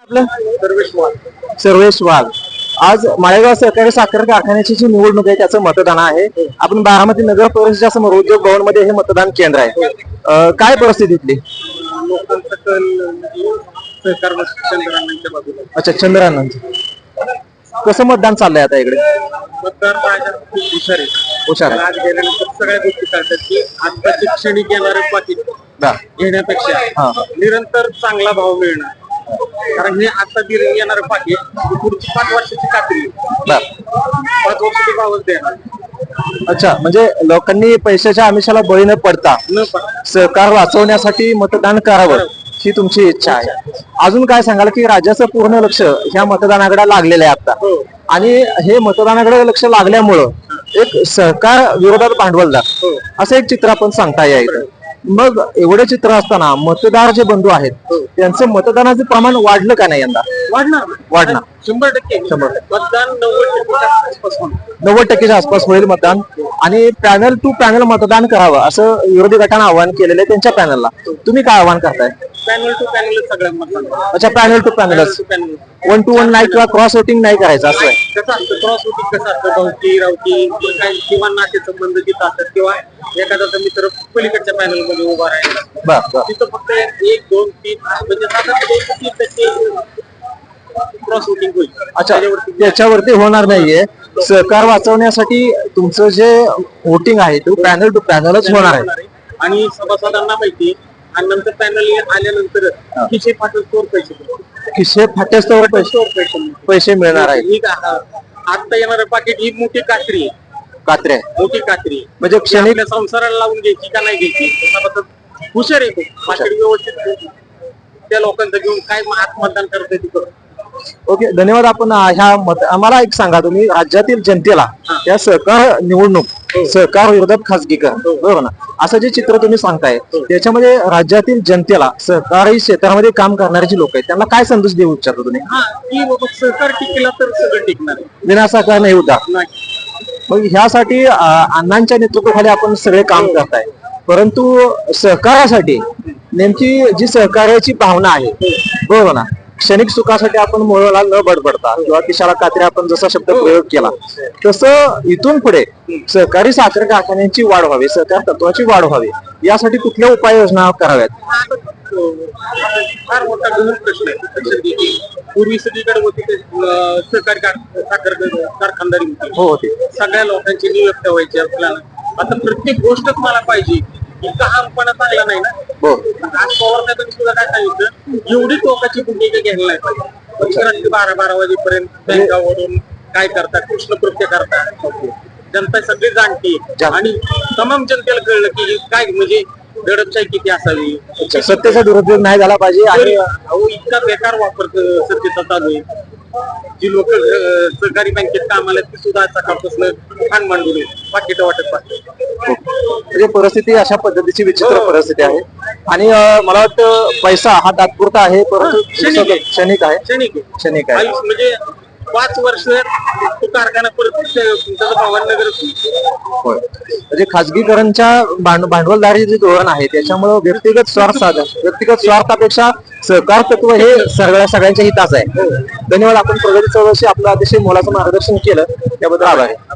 आपलं? सर्वेश वाघ. आज माळेगाव सहकारी साखर कारखान्याची जी निवडणूक आहे त्याचं मतदान आहे. आपण बारामती नगर परिषदेच्या समोर उद्योग भवनमध्ये हे मतदान केंद्र आहे. अं, काय परिस्थिती इथली? लोकांचा कल सहकार व शिक्षण ग्रामीणच्या बाजूला अच्छा चंद्रानंद. कसं मतदान चाललंय आता इकडे? मतदार माझ्या खूप हुशार आहे. हुशार आहे. आज गेल्यानंतर सगळ्या गोष्टी कळतात की आता शैक्षणिक येणारे पाकिट. घेण्यापेक्षा हा. निरंतर चांगला भाव मिळणार. कारण हे आता दिले येणारं ही पुढची पाच वर्षाची खात्री. पाच वर्षाची भावच देणार. अच्छा म्हणजे लोकांनी पैशाच्या आमिषाला बळी न पडता न पडता. सहकार वाचवण्यासाठी मतदान करावं ही तुमची इच्छा आहे. अजून काय सांगाल की राज्याचं पूर्ण लक्ष ह्या मतदानाकडे लागलेलं आहे आता. हो. आणि हे मतदानाकडे लक्ष लागल्यामुळं एक सहकार विरोधात भांडवलदार हो. असं एक चित्र आपण सांगता येईल मग एवढे चित्र असताना मतदार जे बंधू आहेत त्यांचं मतदानाचं प्रमाण वाढलं का नाही यंदा? वाढणार? वाढणार. शंभर टक्के. शंभर टक्के. मतदान नव्वद टक्के आसपास होणार. नव्वद टक्केच्या आसपास होईल मतदान. आणि पॅनल टू पॅनल मतदान करावं असं विरोधी गटानं आवाहन केलेलं आहे त्यांच्या पॅनलला. तुम्ही काय आवाहन करताय? पॅनल टू पॅनल सगळ्या मतदान अच्छा पॅनल टू पॅनलच पॅनल वन टू वन नाही किंवा क्रॉस वोटिंग नाही करायचं असं आहे. कसं असतं क्रॉस वोटिंग कसं असतं? भावकी रावकी किंवा काही किंवा नाते संबंध जिथं असतात किंवा एखादा मित्र पलीकडच्या पॅनलमध्ये उभा राहिला. बर बर. तिथं फक्त एक दोन तीन म्हणजे साधारण दोन ते तीन टक्के क्रॉस वोटिंग होईल. अच्छा त्याच्यावरती होणार नाहीये. सहकार वाचवण्यासाठी तुमचं जे वोटिंग आहे ते पॅनल टू पॅनलच होणार आहे. आणि सभासदांना माहिती आणि नंतर पॅनल आल्यानंतर किशे फाटल स्टोर पैसे. खिशे फाट्यास्तवर पैसे स्टोर पैसे मिळणार ही का- आता येणारं पाकिट ही मोठी कात्री आहे. कात्रे. मोठी कात्री. आहे. म्हणजे ती क्षणिक आपल्या संसाराला लावून घ्यायची का नाही घ्यायची? त्याच्याबद्दल हुशार आहे तो. व्यवस्थित त्या लोकांचं घेऊन काय आत्मदान करता येते करू ओके धन्यवाद. आपण ह्या मत आम्हाला एक सांगा तुम्ही राज्यातील जनतेला या सहकार निवडणूक सहकार विरोधात खासगीकरण बरोबर ना? असं जे चित्र तुम्ही सांगताय त्याच्यामध्ये राज्यातील जनतेला सहकारी क्षेत्रामध्ये काम करणारे जे लोक आहेत त्यांना काय संदेश देऊ इच्छिता तुम्ही? हा की बाबा सहकार टिकला तर सगळं टिकणार आहे. नाही उद्धार नाही. मग ह्यासाठी अण्णांच्या नेतृत्वाखाली आपण सगळे काम करताय. परंतु सहकारासाठी नेमकी जी सहकार्याची भावना आहे बरोबर ना? क्षणिक सुखासाठी आपण मुळाला न बडबडता किंवा किशाला कात्रे आपण जसा शब्द प्रयोग केला तसं इथून पुढे सहकारी साखर कारखान्यांची वाढ व्हावी सहकार तत्वाची वाढ व्हावी यासाठी कुठल्या उपाययोजना कराव्यात? पूर्वी सगळीकडे होती ते अं, सहकारी कार- साखर कारखानदारी होती. हो होते. सगळ्या लोकांची नियुक्त व्हायची आपल्याला. आता प्रत्येक गोष्टच मला पाहिजे. इतका हमपणा चांगला नाही ना? हो. आज पवार साहेबांनी सुद्धा काय सांगितलं? एवढी टोकाची भूमिका घ्यायला नाही पाहिजे. रात्री बारा बारा वाजेपर्यंत बँकावरून काय करता कृष्ण कृत्य करता जनता सगळी जाणती. जाण- आणि तमाम जनतेला कळलं की काय म्हणजे दडपशाही किती असावी? अच्छा, सत्तेचा दुरुपयोग नाही झाला पाहिजे आणि अहो इतका बेकार वापर सत्तेचा चालू आहे. जी लोक सरकारी बँकेत कामाला आहेत, ती सुद्धा सकाळपासून खान मांडून पाकिट वाटत पाहतात म्हणजे परिस्थिती अशा पद्धतीची विचित्र परिस्थिती आहे. आणि अं, मला वाटतं पैसा हा तात्पुरता आहे परंतु क्षणिक आहे. क्षणिक आहे. क्षणिक आहे. क्षणिक आहे. म्हणजे पाच वर्ष तो कारखाना परत त्याचं भावनगर होय. म्हणजे खासगीकरणच्या भांड भांडवलदारी जे धोरण आहे त्याच्यामुळे व्यक्तिगत स्वार्थ साधन व्यक्तिगत स्वार्थापेक्षा सहकार तत्व हे सगळ्या सगळ्यांच्या हिताचं आहे. धन्यवाद. आपण प्रगती चौदाशी आपलं अतिशय मोलाचं मार्गदर्शन केलं. त्याबद्दल आभार. आहे